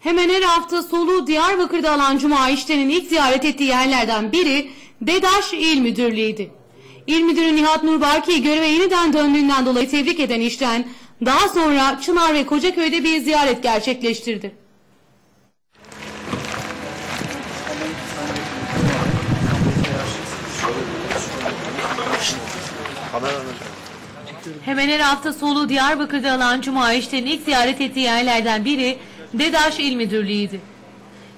Hemen her hafta soluğu Diyarbakır'da alan Cuma İşten'in ilk ziyaret ettiği yerlerden biri DEDAŞ İl Müdürlüğü'ydü. İl Müdürü Nihat Nurbaki'yi göreve yeniden döndüğünden dolayı tebrik eden İşten, daha sonra Çınar ve Kocaköy'de bir ziyaret gerçekleştirdi. Hemen her hafta soluğu Diyarbakır'da alan Cuma İşten'in ilk ziyaret ettiği yerlerden biri DEDAŞ İl Müdürlüğü'ydü.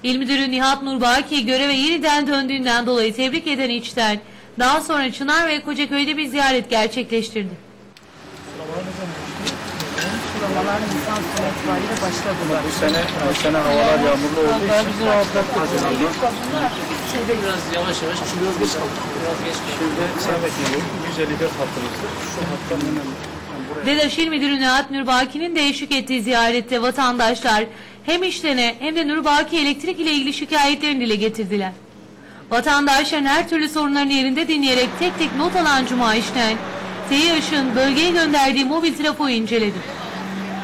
İl Müdürü Nihat Nurbaki göreve yeniden döndüğünden dolayı tebrik eden İçten, daha sonra Çınar ve Kocaköy'de bir ziyaret gerçekleştirdi. Sulamalar Nisan sonu itibariyle başladılar. Bu sene, bu sene havalar yağmurlu olduğu için. Biraz yavaş yavaş çünkü biraz geç kaldık. Biraz geç kaldık. şimdi sen bekliyorum. 154 hattımızdır. Şu hattan buraya DEDAŞ İl Müdürü Nihat Nurbaki'nin de ettiği ziyarette vatandaşlar hem işlene hem de Nurbaki elektrik ile ilgili şikayetlerini dile getirdiler. Vatandaşların her türlü sorunlarını yerinde dinleyerek tek tek not alan Cuma İşten, TİH'ın bölgeye gönderdiği mobil trafoyu inceledi.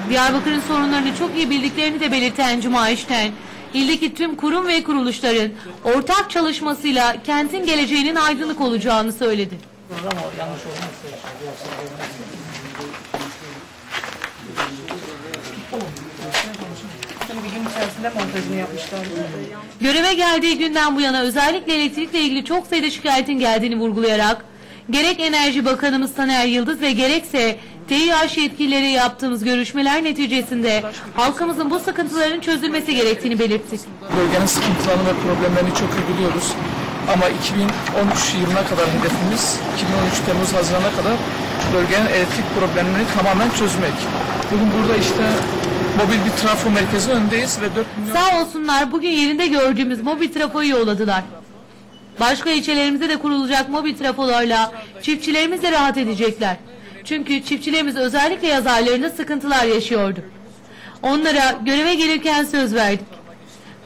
Diyarbakır'ın sorunlarını çok iyi bildiklerini de belirten Cuma İşten, ildeki tüm kurum ve kuruluşların ortak çalışmasıyla kentin geleceğinin aydınlık olacağını söyledi. Ama yanlış olmazsa Şimdi bir gün içerisinde montajını yapmışlar. Göreve geldiği günden bu yana özellikle elektrikle ilgili çok sayıda şikayetin geldiğini vurgulayarak gerek Enerji Bakanımız Taner Yıldız ve gerekse TİH yetkilileri yaptığımız görüşmeler neticesinde halkımızın bu sıkıntıların çözülmesi gerektiğini belirttik. bölgenin sıkıntılarını ve problemlerini çok iyi biliyoruz. Ama 2013 yılına kadar hedefimiz 2013 Temmuz Haziran'a kadar bölgenin elektrik problemlerini tamamen çözmek. Bugün burada işte mobil bir trafo merkezi önündeyiz ve 4 milyon Sağ olsunlar bugün yerinde gördüğümüz mobil trafoyu yolladılar. Başka ilçelerimizde de kurulacak mobil trafolarla çiftçilerimiz de rahat edecekler. Çünkü çiftçilerimiz özellikle yaz aylarında sıkıntılar yaşıyordu. Onlara göreve gelirken söz verdik.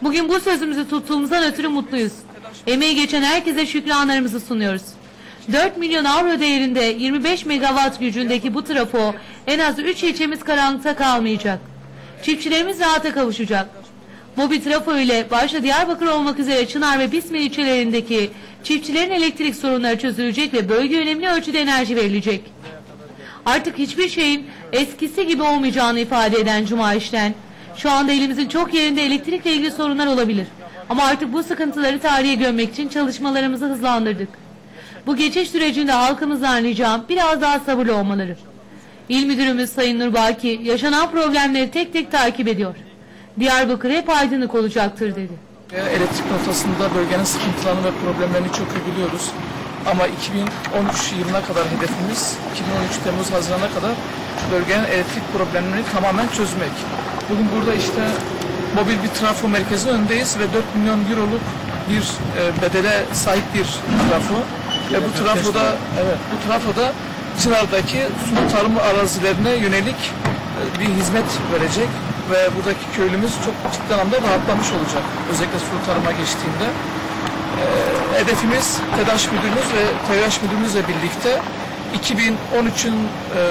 Bugün bu sözümüzü tuttuğumuzdan ötürü mutluyuz. Emeği geçen herkese şükranlarımızı sunuyoruz. 4 milyon avro değerinde 25 megawatt gücündeki bu trafo en az 3 ilçemiz karanlıkta kalmayacak. Çiftçilerimiz rahata kavuşacak. Mobil trafo ile başta Diyarbakır olmak üzere Çınar ve Bismil ilçelerindeki çiftçilerin elektrik sorunları çözülecek ve bölge önemli ölçüde enerji verilecek. Artık hiçbir şeyin eskisi gibi olmayacağını ifade eden Cuma İşten, şu anda elimizin çok yerinde elektrikle ilgili sorunlar olabilir. Ama artık bu sıkıntıları tarihe gömmek için çalışmalarımızı hızlandırdık. Bu geçiş sürecinde halkımızdan ricam biraz daha sabırlı olmaları. İl Müdürümüz Sayın Nurbaki yaşanan problemleri tek tek takip ediyor. Diyarbakır hep aydınlık olacaktır dedi. elektrik noktasında bölgenin sıkıntılarını ve problemlerini çok iyi biliyoruz. Ama 2013 yılına kadar hedefimiz 2013 Temmuz Haziran'a kadar bölgenin elektrik problemlerini tamamen çözmek. Bugün burada işte mobil bir trafo merkezi önündeyiz ve 4 milyon euroluk bir e, bedele sahip bir trafo. Ve bu trafoda evet bu trafoda Çınar'daki sulu tarım arazilerine yönelik e, bir hizmet verecek ve buradaki köylümüz çok ciddi anlamda rahatlamış olacak. Özellikle sulu tarıma geçtiğinde. E, hedefimiz TEDAŞ müdürümüz ve TEDAŞ müdürümüzle birlikte 2013'ün e,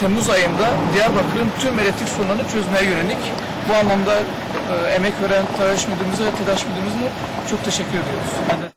Temmuz ayında Diyarbakır'ın tüm elektrik sorunlarını çözmeye yönelik bu anlamda e, emek veren TEDAŞ müdürümüze ve TEDAŞ müdürümüze çok teşekkür ediyoruz.